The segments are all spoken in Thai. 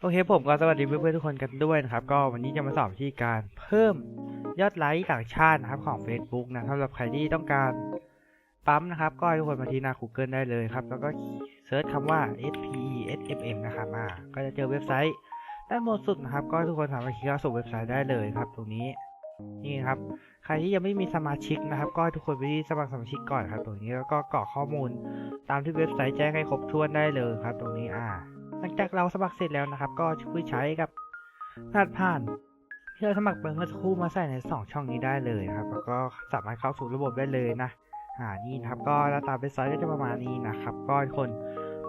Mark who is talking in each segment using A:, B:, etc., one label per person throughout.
A: โอเคผมก็สวัสดีเพื่อนๆทุกคนกันด้วยนะครับ ก็วันนี้จะมาสอนวิธีการเพิ่มยอดไลค์ต่างชาตินะครับของ Facebook นะสำหรับใครที่ต้องการปั๊มนะครับ ก็ให้ทุกคนมาที่หน้า Google ได้เลยครับ แล้วก็เซิร์ชคำว่า SPESMM นะครับอ่าก็จะเจอเว็บไซต์ด้านบนสุดนะครับ ก็ทุกคนสามารถคลิกเข้าสู่เว็บไซต์ได้เลยครับตรงนี้นี่ครับใครที่ยังไม่มีสมาชิกนะครับ ก็ให้ทุกคนไปที่สมัครสมาชิกก่อนครับ ตรงนี้แล้วก็กรอกข้อมูลตามที่เว็บไซต์แจ้งให้ครบถ้วนได้เลยครับ ตรงนี้อ่า หลังจากเราสมัครเสร็จแล้วนะครับ ก็ช่วยใช้กับรหัสผ่านที่เราสมัครไปเมื่อสักครู่มาใส่ใน 2 ช่องนี้ได้เลยนะครับ แล้วก็สามารถเข้าสู่ระบบได้เลยนะอ่านี่นะครับ ก็หน้าตาเว็บไซต์ก็จะประมาณนี้นะครับ ก็ทุกคน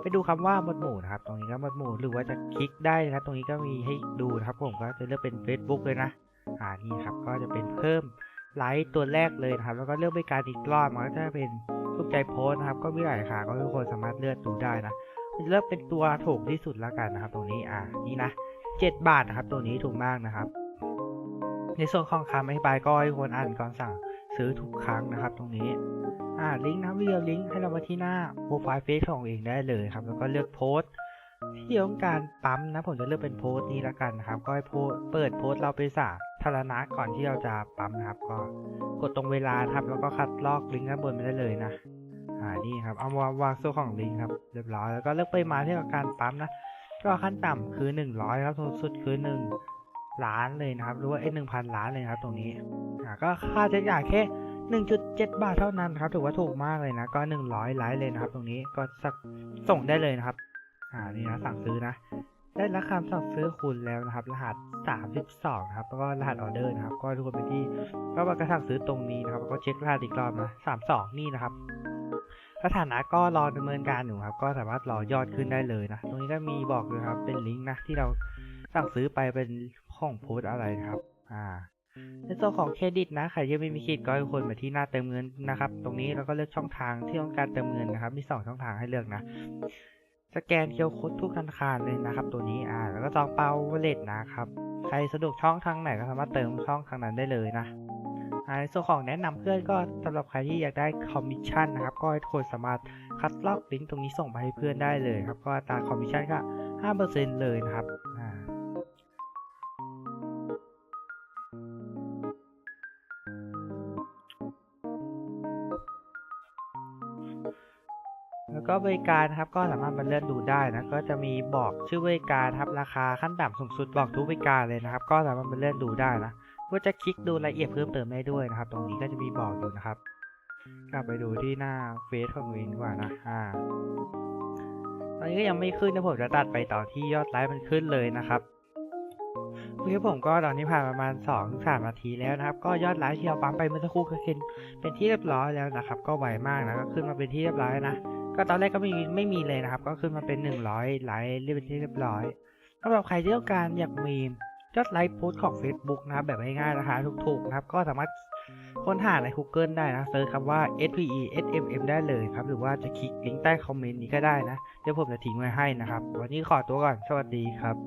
A: ไปดูคำว่าหมวดหมู่นะครับ ตรงนี้ก็หมวดหมู่หรือว่าจะคลิกได้นะครับ ตรงนี้ก็มีให้ดูนะครับ ผมก็จะเลือกเป็น Facebook เลยนะอ่านี่ครับ ก็จะเป็นเพิ่มไลค์ตัวแรกเลยนะครับ แล้วก็เลือกบริการอีกรอบมันก็จะเป็นรูปใจโพสนะครับ ก็มีหลายขาก็ทุกคนสามารถเลือกดูได้นะ เลือกเป็นตัวถูกที่สุดแล้วกันนะครับ ตรงนี้อ่านี่นะเจ็ดบาทนะครับ ตัวนี้ถูกมากนะครับ ในส่วนของคำอธิบายก็ให้คนอ่านก่อนสั่งซื้อทุกครั้งนะครับ ตรงนี้อ่าลิงก์นะวิดีโอลิงก์ให้เรามาที่หน้าโปรไฟล์เฟซของเองได้เลยครับ แล้วก็เลือกโพสต์ที่ต้องการปั๊มนะผมจะเลือกเป็นโพสต์นี้แล้วกันนะครับ ก็ให้โพสเปิดโพสต์เราเป็นสาธารณะก่อนที่เราจะปั๊มนะครับ ก็กดตรงเวลาครับแล้วก็คัดลอกลิงก์ด้านบนไปได้เลยนะ อ่านี่ครับเอามาวางโซ่ของลิงครับเรียบร้อยแล้วก็เลือกปริมาณที่ต้องการปั๊มนะก็ขั้นต่ำคือ 100ครับสูงสุดคือ1ล้านเลยนะครับหรือว่าเอ้หนึ่งพันล้านเลยครับตรงนี้อ่าก็ค่าใช้จ่ายแค่1.7 บาทเท่านั้นครับถือว่าถูกมากเลยนะก็ 100ไลค์เลยนะครับ ตรงนี้ก็สักส่งได้เลยนะครับ อ่านี่นะสั่งซื้อนะ ได้ราคาสั่งซื้อคุณแล้วนะครับ รหัส 32ครับแล้วก็รหัสออเดอร์นะครับ ก็ทุกคนไปที่ก็มากระสั่งซื้อตรงนี้นะครับ ก็เช็ครหัสอีกรอบนะ32 นี่นะครับ สถานะก็รอดำเนินการอยู่ครับ ก็สามารถรอยอดขึ้นได้เลยนะ ตรงนี้ก็มีบอกเลยครับ เป็นลิงก์นะที่เราสั่งซื้อไปเป็นของโพสอะไรนะครับ อ่า ในส่วนของเครดิตนะ ใครยังไม่มีเครดิตก็ให้คนมาที่หน้าเติมเงินนะครับ ตรงนี้เราก็เลือกช่องทางที่ต้องการเติมเงินนะครับ มี 2 ช่องทางให้เลือกนะ สแกนเคียวโค้ดทุกธนาคารเลยนะครับ ตัวนี้ อ่า แล้วก็จองเปาวลเล็ตนะครับ ใครสะดวกช่องทางไหนก็สามารถเติมช่องทางนั้นได้เลยนะ ส่วนของแนะนำเพื่อนก็สำหรับใครที่อยากได้คอมมิชชั่นนะครับ ก็ให้ทุกคนสามารถคัดลอกลิงก์ตรงนี้ส่งไปให้เพื่อนได้เลยครับ ก็ตาคอมมิชชั่นก็5%เลยนะครับแล้วก็บริการครับก็สามารถมาเลื่อนดูได้นะก็จะมีบอกชื่อบริการครับราคาขั้นต่ำสูงสุดบอกทุกบริการเลยนะครับ ก็สามารถมาเลื่อนดูได้นะ ก็จะคลิกดูรายละเอียดเพิ่มเติมได้ด้วยนะครับ ตรงนี้ก็จะมีบอกอยู่นะครับ กลับไปดูที่หน้าเฟซของวินดีกว่านะอ่าตอนนี้ก็ยังไม่ขึ้นนะผมจะตัดไปต่อที่ยอดไลค์มันขึ้นเลยนะครับโอผมก็ตอนนี้ผ่านประมาณ2อสามนาทีแล้วนะครับ ก็ยอดไลค์ที่เราปั๊มไปเมื่อสักครู่ก็ขึ้นเป็นที่เรียบร้อยแล้วนะครับ ก็ไวมากนะก็ขึ้นมาเป็นที่เรียบร้อยนะก็ตอนแรกก็ไม่มีไม่มีเลยนะครับ ก็ขึ้นมาเป็น 100ไลค์เรียบเป็นที่เรียบร้อยสำหรับใครที่ต้องการอยากมี ยอดไลค์โพสต์ของ Facebook นะครับแบบง่ายๆนะคะถูกๆนะครับ ก็สามารถค้นหาใน Google ได้นะเซิร์ชคำว่า SPE SMM ได้เลยครับ หรือว่าจะคลิกลิงก์ใต้คอมเมนต์นี้ก็ได้นะ เดี๋ยวผมจะทิ้งไว้ให้นะครับ วันนี้ขอตัวก่อน สวัสดีครับ